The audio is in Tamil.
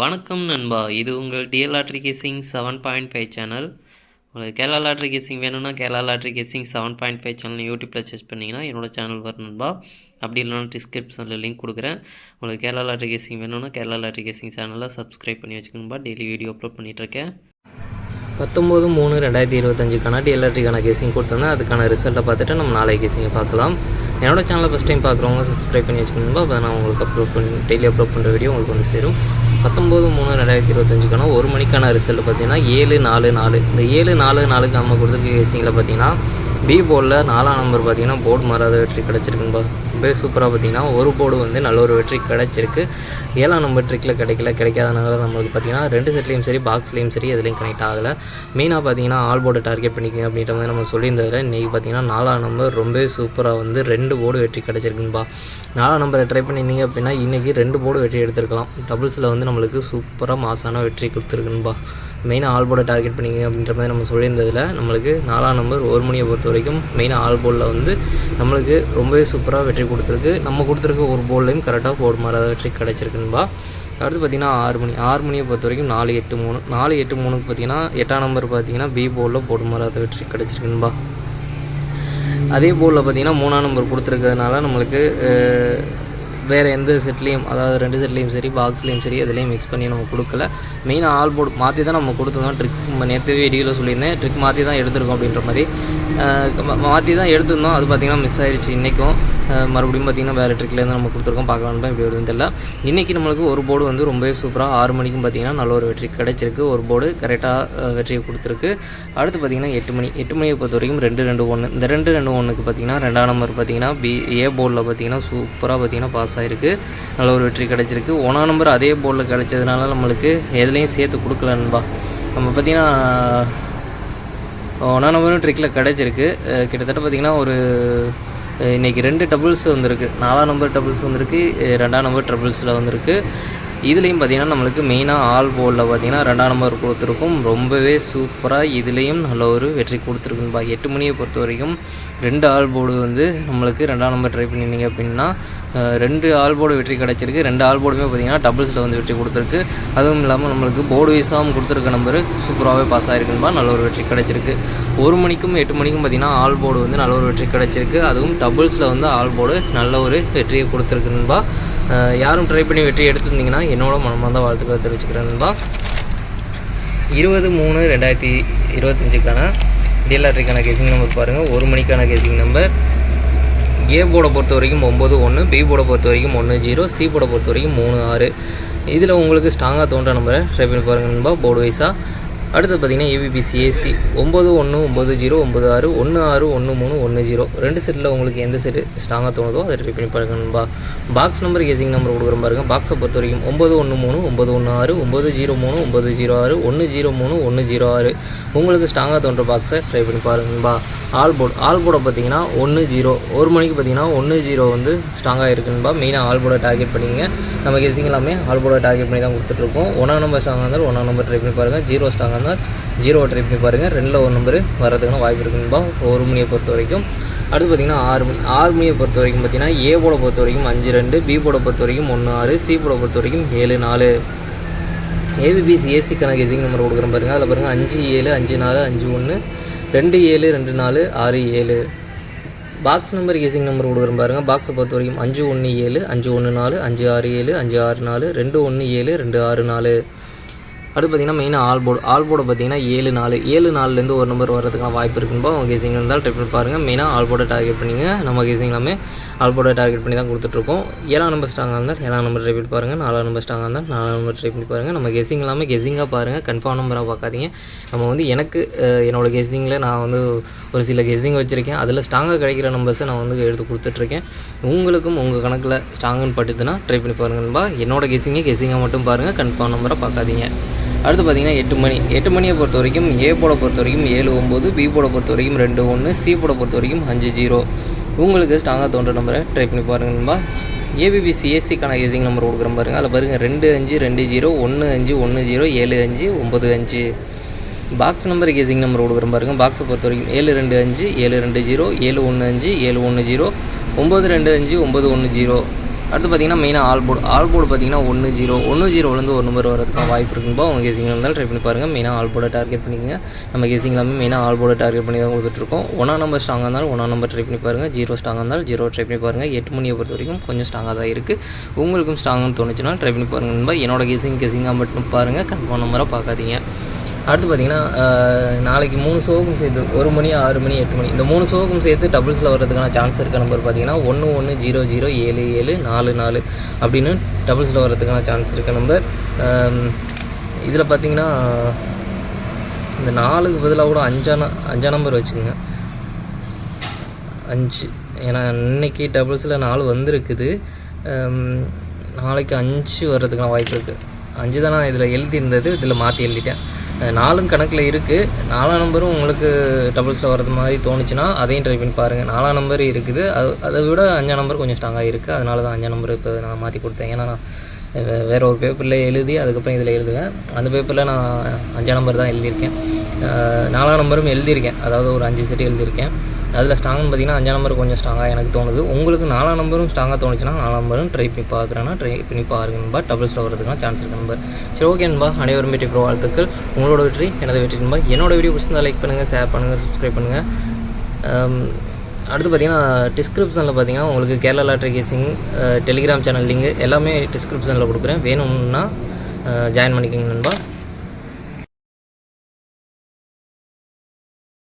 வணக்கம் நண்பா. இது உங்கள் DL lottery guessing seven point five channel. உங்களுக்கு கேரளா லாட்ரி கேசிங் வேணும்னா Kerala lottery guessing seven point five channel யூடியூப்பில் சர்ச் பண்ணிங்கன்னா என்னோட சேனல் வரும் நண்பா. அப்படி இல்லைனா டிஸ்கிரிப்ஷனில் லிங்க் கொடுக்குறேன். உங்களுக்கு கேரளா லாட்ரி கேசிங் வேணும்னா கேரளா லாட்ரி கேசிங் சேனலை சப்ஸ்கிரைப் பண்ணி வச்சுக்கணும்பா டெய்லி வீடியோ அப்லோட் பண்ணிகிட்ருக்கேன் பத்தொம்போது மூணு ரெண்டாயிரத்தி இருபத்தஞ்சுக்கான டிஎல்ஆர்டிக்கான கேசிங் கொடுத்துருந்தேன். அதுக்கான ரிசல்ட்டை பார்த்துட்டு நம்ம நாளை கேசிங்கை பார்க்கலாம். என்னோடய சேனலை ஃபஸ்ட் டைம் பார்க்குறவங்க சப்ஸ்கிரைப் பண்ணி வச்சுக்கணும்பா அப்போ நான் உங்களுக்கு அப்லோட் பண்ணி டெய்லி அப்லோட் பண்ணுற வீடியோ உங்களுக்கு வந்து சேரும். பத்தொம்போது மூணு ரெண்டாயிரத்தி இருபத்தஞ்சுக்கான ஒரு மணிக்கான ரிசல்ட் பார்த்தீங்கன்னா ஏழு நாலு நாலு. இந்த ஏழு நாலு நாலுக்கு நம்ம கொடுத்துருக்க கேசிங்கில் பார்த்தீங்கன்னா பி போர்டில் நாலாம் நம்பர் பார்த்தீங்கன்னா போர்டு மாறாத வெற்றி கிடச்சிருக்குன்பா ரொம்பவே சூப்பராக பார்த்தீங்கன்னா ஒரு போர்டு வந்து நல்ல ஒரு வெற்றி கிடச்சிருக்கு. ஏழாம் நம்பர் ட்ரிக்கில் கிடைக்கல கிடைக்காதனால நம்மளுக்கு பார்த்தீங்கன்னா ரெண்டு செட்லேயும் சரி பாக்ஸ்லேயும் சரி எதுலேயும் கனெக்ட் ஆகலை. மெயினாக பார்த்தீங்கன்னா ஆல் போர்டு டார்கெட் பண்ணிக்கங்க அப்படின்ற மாதிரி நம்ம சொல்லியிருந்ததில் இன்றைக்கி பார்த்தீங்கன்னா நாலாம் நம்பர் ரொம்பவே சூப்பராக வந்து ரெண்டு போர்டு வெற்றி கிடச்சிருக்குன்பா. நாலாம் நம்பரை ட்ரை பண்ணியிருந்தீங்க அப்படின்னா இன்றைக்கி ரெண்டு போர்டு வெற்றி எடுத்திருக்கலாம். டபுள்ஸில் வந்து நம்மளுக்கு சூப்பராக மாசான வெற்றி கொடுத்துருக்குன்பா. மெயினாக ஆல் போர்டை டார்கெட் பண்ணிங்க அப்படின்ற மாதிரி நம்ம சொல்லியிருந்ததில் நம்மளுக்கு நாலாம் நம்பர் ஒரு மணியை பொறுத்த வரைக்கும் மெயினாக ஆல் போர்டில் வந்து நம்மளுக்கு ரொம்பவே சூப்பராக வெற்றி கொடுத்துருக்கு. நம்ம கொடுத்துருக்க ஒரு போர்ட்லையும் கரெக்டாக போர்டு மாறாத வெற்றி கிடச்சிருக்குன்பா அடுத்து பார்த்திங்கன்னா ஆறு மணி ஆறு மணியை பொறுத்த வரைக்கும் நாலு எட்டு மூணு நாலு எட்டு மூணுக்கு பார்த்திங்கன்னா எட்டாம் நம்பர் பார்த்திங்கன்னா பி போர்டில் போர்டு மாறாத வெற்றி கிடச்சிருக்குன்பா அதே போர்டில் பார்த்திங்கன்னா மூணாம் நம்பர் கொடுத்துருக்கிறதுனால நம்மளுக்கு வேறு எந்த செட்லேயும் அதாவது ரெண்டு செட்லேயும் சரி பாக்ஸ்லேயும் சரி எதுலேயும் மிக்ஸ் பண்ணி நம்ம கொடுக்கல. மெயினாக ஆல் போர்டு மாற்றி தான் நம்ம கொடுத்துருந்தோம் ட்ரிக் நேற்று வீடியோவில் சொல்லியிருந்தேன். ட்ரிக் மாற்றி தான் எடுத்திருக்கோம் அப்படின்ற மாதிரி. மாற்றி தான் எடுத்திருந்தோம். அது பார்த்திங்கன்னா மிஸ் ஆயிடுச்சு இன்றைக்கும் மறுபடியும் பார்த்திங்கன்னா வேறு ட்ரிக்லேருந்து நம்ம கொடுத்துருக்கோம். பார்க்கலான்னு இப்படி வருதுன்னு தெரியல. இன்றைக்கி நம்மளுக்கு ஒரு போர்டு வந்து ரொம்பவே சூப்பராக ஆறு மணிக்கும் பார்த்திங்கன்னா நல்ல ஒரு வெற்றி கிடச்சிருக்கு. ஒரு போர்டு கரெக்டாக வெற்றியை கொடுத்துருக்கு. அடுத்து பார்த்திங்கன்னா எட்டு மணி எட்டு மணியை பொறுத்த வரைக்கும் ரெண்டு ரெண்டு ஒன்று இந்த ரெண்டு ரெண்டு ஒன்றுக்கு பார்த்திங்கன்னா ரெண்டாம் நம்பர் பார்த்திங்கன்னா பி ஏ போர்டில் பார்த்திங்கன்னா சூப்பராக பார்த்திங்கன்னா பாஸ் ஆகிருக்கு நல்ல ஒரு வெற்றி கிடச்சிருக்கு. ஒன்றாம் நம்பர் அதே போர்டில் கிடச்சதுனால நம்மளுக்கு எதுலேயும் சேர்த்து கொடுக்கலன்பா நம்ம பார்த்திங்கன்னா ஒன்றாம் நம்பரும் ட்ரிக்கில் கிடச்சிருக்கு. கிட்டத்தட்ட பார்த்திங்கன்னா ஒரு இன்றைக்கி ரெண்டு டபுள்ஸ் வந்திருக்கு. நாலாம் நம்பர் டபுள்ஸ் வந்திருக்கு. ரெண்டாம் நம்பர் ட்ரபுள்ஸில் வந்திருக்கு. இதுலேயும் பார்த்திங்கன்னா நம்மளுக்கு மெயினாக ஆல் போர்டில் பார்த்திங்கன்னா ரெண்டாம் நம்பர் கொடுத்துருக்கும். ரொம்பவே சூப்பராக இதுலேயும் நல்ல ஒரு வெற்றி கொடுத்துருக்குன்பா எட்டு மணியை பொறுத்த வரைக்கும் ரெண்டு ஆல் போர்டு வந்து நம்மளுக்கு ரெண்டாம் நம்பர் ட்ரை பண்ணியிருந்தீங்க அப்படின்னா ரெண்டு ஆல் போர்டு வெற்றி கிடச்சிருக்கு. ரெண்டு ஆல் போர்டுமே பார்த்திங்கன்னா டபுள்ஸில் வந்து வெற்றி கொடுத்துருக்கு. அதுவும் இல்லாமல் நம்மளுக்கு போர்டு வைஸாகவும் கொடுத்துருக்க நம்பரு சூப்பராகவே பாஸ் ஆகிருக்குன்பா நல்ல ஒரு வெற்றி கிடச்சிருக்கு. ஒரு மணிக்கும் எட்டு மணிக்கும் பார்த்திங்கன்னா ஆல் போர்டு வந்து நல்ல ஒரு வெற்றி கிடச்சிருக்கு. அதுவும் டபுள்ஸில் வந்து ஆல் போர்டு நல்ல ஒரு வெற்றியை கொடுத்துருக்குன்பா யாரும் ட்ரை பண்ணி வெற்றி எடுத்திருந்தீங்கன்னா என்னோட மனமார்ந்த வாழ்த்துக்களை தெரிவிச்சுக்கிறேன்பா இருபது மூணு ரெண்டாயிரத்தி இருபத்தஞ்சுக்கான டிஎல்ஆர்டிக்கான கேசிங் நம்பர் பாருங்கள் ஒரு மணிக்கான கேசிங் நம்பர் ஏ போர்டை பொறுத்த வரைக்கும் ஒம்பது ஒன்று பி போர்டை பொறுத்த வரைக்கும் ஒன்று ஜீரோ சி போர்டை பொறுத்த வரைக்கும் மூணு ஆறு. இதில் உங்களுக்கு ஸ்ட்ராங்காக தோன்ற நம்பரை ட்ரை பண்ணி பாருங்கள் நண்பா. போர்டு வைஸாக அடுத்து பார்த்தீங்கன்னா ஏபிபிசி ஏசி ஒம்பது ஒன்று ஒம்பது ஜீரோ ஒம்பது ஆறு ஒன்று ஆறு ஒன்று மூணு ஒன்று ஜீரோ. ரெண்டு செட்டில் உங்களுக்கு எந்த செட்டு ஸ்ட்ராங்காக தோணுதோ அதை ரிப்பீட் பண்ணி பாருங்க நண்பா. பாக்ஸ் நம்பர் கேசிங் நம்பர் கொடுக்குற பாருங்க. பாக்ஸை பொறுத்த வரைக்கும் ஒம்பது ஒன்று மூணு ஒம்பது ஒன்று ஆறு ஒம்பது ஜீரோ மூணு ஒம்பது ஜீரோ ஆறு ஒன்று ஜீரோ மூணு ஒன்று ஜீரோ ஆறு. உங்களுக்கு ஸ்ட்ராங்காக தோன்ற பாக்ஸை ட்ரை பண்ணி பாருங்கப்பா ஆல் போர்டு ஆல் போர்டை பார்த்தீங்கன்னா ஒன்று ஜீரோ ஒரு மணிக்கு பார்த்தீங்கன்னா ஒன்று ஜீரோ வந்து ஸ்ட்ராங்காக இருக்குன்பா மெயினாக ஆல் போர்டை டார்கெட் பண்ணிங்க நம்ம கெஸிங் எல்லாமே ஆல் போர்டை டார்கெட் பண்ணி தான் கொடுத்துட்ருக்கோம் ஒன்றாம் நம்பர் ஸ்ட்ராங்காக இருந்தால் ஒன்றாம் நம்பர் ட்ரை பண்ணி பாருங்கள் ஜீரோ ஸ்ட்ராங்காக இருந்தால் ஜீரோ ட்ரை பண்ணி பாருங்கள் ரெண்டில் ஒரு நம்பர் வரதுக்கான வாய்ப்பு இருக்குன்பா ஒரு மணியை பொறுத்த வரைக்கும். அடுத்து பார்த்திங்கன்னா ஆறு மணி ஆறு மணியை பொறுத்த வரைக்கும் பார்த்திங்கன்னா ஏ போட பொறுத்த வரைக்கும் அஞ்சு ரெண்டு பி போட பொறுத்த வரைக்கும் ஒன்று ஆறு சி போட பொறுத்த வரைக்கும் ஏழு நாலு. ஏபிபிசி ஏசி கணக்கு எசிங் நம்பர் கொடுக்குறேன் பாருங்கள் அதில் பாருங்கள் அஞ்சு ஏழு அஞ்சு நாலு அஞ்சு ஒன்று ரெண்டு ஏழு ரெண்டு நாலு ஆறு ஏழு. பாக்ஸ் நம்பர் கேசிங் நம்பர் கொடுக்குறேன் பாருங்கள் பாக்ஸை பொறுத்த வரைக்கும் அஞ்சு ஒன்று ஏழு அஞ்சு ஒன்று நாலு அஞ்சு ஆறு ஏழு அஞ்சு ஆறு நாலு ரெண்டு ஒன்று ஏழு ரெண்டு ஆறு நாலு. அடுத்து பார்த்திங்கன்னா மெயினாக ஆல் போர்டு ஆல் போர்டை பார்த்தீங்கன்னா ஏழு நாலு ஏழு நாலுலேருந்து ஒரு நம்பர் வரதுக்கான வாய்ப்பு இருக்குன்பா அவங்க கேசிங் இருந்தால் ட்ரை பண்ணி பாருங்கள் மெயினாக ஆல் போர்டை டார்கெட் பண்ணிங்க. நம்ம கேசிங் எல்லாமே ஆல் போர்டை டார்கெட் பண்ணி தான் கொடுத்துட்ருக்கோம். ஏழாம் நம்பர் ஸ்ட்ராங்காக இருந்தால் ஏழாம் நம்பர் ட்ரை பண்ணி பாருங்கள் நாலாம் நம்பர் ஸ்ட்ராங்காக இருந்தால் நாலாம் நம்பர் ட்ரை பண்ணி பாருங்கள் நம்ம கெஸிங் எல்லாமே கெஸிங்காக பாருங்கள் கன்ஃபார்ம் நம்பராக பார்க்காதீங்க. நம்ம வந்து எனக்கு என்னோடய கெஸிங்கில் நான் வந்து ஒரு சில கெஸிங் வச்சுருக்கேன். அதில் ஸ்ட்ராங்காக கிடைக்கிற நம்பர்ஸை நான் வந்து எடுத்து கொடுத்துட்ருக்கேன். உங்களுக்கும் உங்கள் கணக்கில் ஸ்ட்ராங்குன்னு பட்டுதுன்னா ட்ரை பண்ணி பாருங்கன்பா என்னோட கெஸிங்கை கெஸிங்காக மட்டும் பாருங்கள் கன்ஃபார்ம் நம்பராக பார்க்காதீங்க. அடுத்து பார்த்திங்கன்னா எட்டு மணி. எட்டு மணியை பொறுத்த வரைக்கும் ஏ போட பொறுத்த வரைக்கும் ஏழு ஒம்பது பி போட பொறுத்த வரைக்கும் ரெண்டு ஒன்று சி போட பொறுத்த வரைக்கும் அஞ்சு ஜீரோ. உங்களுக்கு ஸ்ட்ராங்காக தோன்ற நம்பரை ட்ரை பண்ணி பாருங்கன்பா ஏபிபிசி ஏசிக்கான ஏசிங் நம்பர் கொடுக்குறேன் பாருங்கள் அதில் பாருங்கள் ரெண்டு அஞ்சு ரெண்டு ஜீரோ ஒன்று அஞ்சு ஒன்று ஜீரோ ஏழு அஞ்சு ஒம்பது அஞ்சு. பாக்ஸ் நம்பர் கேசிங் நம்பர் கொடுக்குற பாருங்கள் பாக்ஸை பொறுத்த வரைக்கும் ஏழு ரெண்டு அஞ்சு ஏழு ரெண்டு ஜீரோ ஏழு ஒன்று அஞ்சு ஏழு ஒன்று ஜீரோ ஒம்பது ரெண்டு அஞ்சு ஒம்பது ஒன்று ஜீரோ. அடுத்து பார்த்தீங்கன்னா மெயினாக ஆல் போர்டு ஆல் போர்டு பார்த்தீங்கன்னா ஒன்று ஜீரோ ஒன்று ஜீரோலேருந்து ஒரு நம்பர் வரதுக்கான வாய்ப்பு இருக்கும்போது உங்கள் கேசிங் இருந்தாலும் ட்ரை பண்ணி பாருங்கள் மெயினாக ஆல் போர்டை டார்கெட் பண்ணிக்கங்க. நம்ம கேசிங் எல்லாமே மெயினாக ஆல் போர்டை டார்கெட் பண்ணி தான் கொடுத்துட்ருக்கோம். ஒன்றா நம்பர் ஸ்ட்ராங்காக இருந்தாலும் ஒன்றா நம்பர் ட்ரை பண்ணி பாருங்கள் ஜீரோ ஸ்ட்ராங்காக இருந்தாலும் ஜீரோ ட்ரை பண்ணி பாருங்கள் எட்டு மணியை பொறுத்த வரைக்கும் கொஞ்சம் ஸ்ட்ராங்காக தான் இருக்குது உங்களுக்கும் ஸ்ட்ராங்னு தோணுச்சுன்னா ட்ரை பண்ணி பாருங்கள் என்னோட கேசிங் கேசிங்காக மட்டும் பாருங்கள் கன்ஃபார்ம் நம்பராக பார்க்காதீங்க. அடுத்து பார்த்தீங்கன்னா நாளைக்கு மூணு ஷோக்கும் சேர்த்து ஒரு மணி ஆறு மணி எட்டு மணி இந்த மூணு சோகம் சேர்த்து டபுள்ஸில் வர்றதுக்கான சான்ஸ் இருக்க நம்பர் பார்த்தீங்கன்னா ஒன்று ஒன்று ஜீரோ ஜீரோ ஏழு ஏழு நாலு நாலு அப்படின்னு டபுள்ஸில் வர்றதுக்கான சான்ஸ் இருக்க நம்பர் இதில் பார்த்தீங்கன்னா இந்த நாலுக்கு பதிலாக கூட அஞ்சா அஞ்சா நம்பர் வச்சுக்கோங்க. அஞ்சு ஏன்னா இன்னைக்கு டபுள்ஸில் நாலு வந்திருக்குது. நாளைக்கு அஞ்சு வர்றதுக்கான வாய்ப்பு இருக்குது அஞ்சு தான் நான் இதில் எழுதியிருந்தது இதில் மாற்றி எழுதிட்டேன். நாலும் கணக்கில் இருக்குது நாலாம் நம்பரும் உங்களுக்கு டபுள்ஸில் வர்றது மாதிரி தோணுச்சுன்னா அதையும் ட்ரை பண்ணி பாருங்கள் நாலாம் நம்பர் இருக்குது. அது அதை விட அஞ்சாம் நம்பர் கொஞ்சம் ஸ்ட்ராங்காக இருக்குது அதனால தான் அஞ்சாம் நம்பர் இப்போ நான் மாற்றி கொடுத்தேன். ஏன்னா நான் வேறு ஒரு பேப்பரில் எழுதி அதுக்கப்புறம் இதில் எழுதுவேன். அந்த பேப்பரில் நான் அஞ்சாம் நம்பர் தான் எழுதியிருக்கேன். நாலாம் நம்பரும் எழுதியிருக்கேன். அதாவது ஒரு அஞ்சு செட்டு எழுதியிருக்கேன். அதில் ஸ்ட்ராங்னு பார்த்தீங்கன்னா அஞ்சாம் நம்பர் கொஞ்சம் ஸ்ட்ராங்காக எனக்கு தோணுது. உங்களுக்கு நாலாம் நம்பரும் ஸ்ட்ராங்காக தோணுச்சுன்னா நாலாம் நம்பரும் ட்ரை பண்ணி பார்க்குறேன்னா ட்ரை பண்ணி பாருங்க நண்பா. டபுள்ஸில் வரதுக்கான சான்ஸ் இருக்கு நம்பர் சரி ஓகே நண்பா. அனைவரும் வெற்றி ப்ரோ வாழ்த்துக்கள். உங்களோட வெற்றி எனது வெற்றி நண்பா. என்னோட வீடியோ பிடிச்சிருந்தா லைக் பண்ணுங்கள் ஷேர் பண்ணுங்கள் சப்ஸ்கிரைப் பண்ணுங்கள் அடுத்து பார்த்தீங்கன்னா டிஸ்கிரிப்ஷனில் பார்த்தீங்கன்னா உங்களுக்கு Kerala lottery guessing Telegram channel link எல்லாமே டிஸ்கிரிப்ஷனில் கொடுக்குறேன். வேணும்னா ஜாயின் பண்ணிக்கோங்க நண்பா.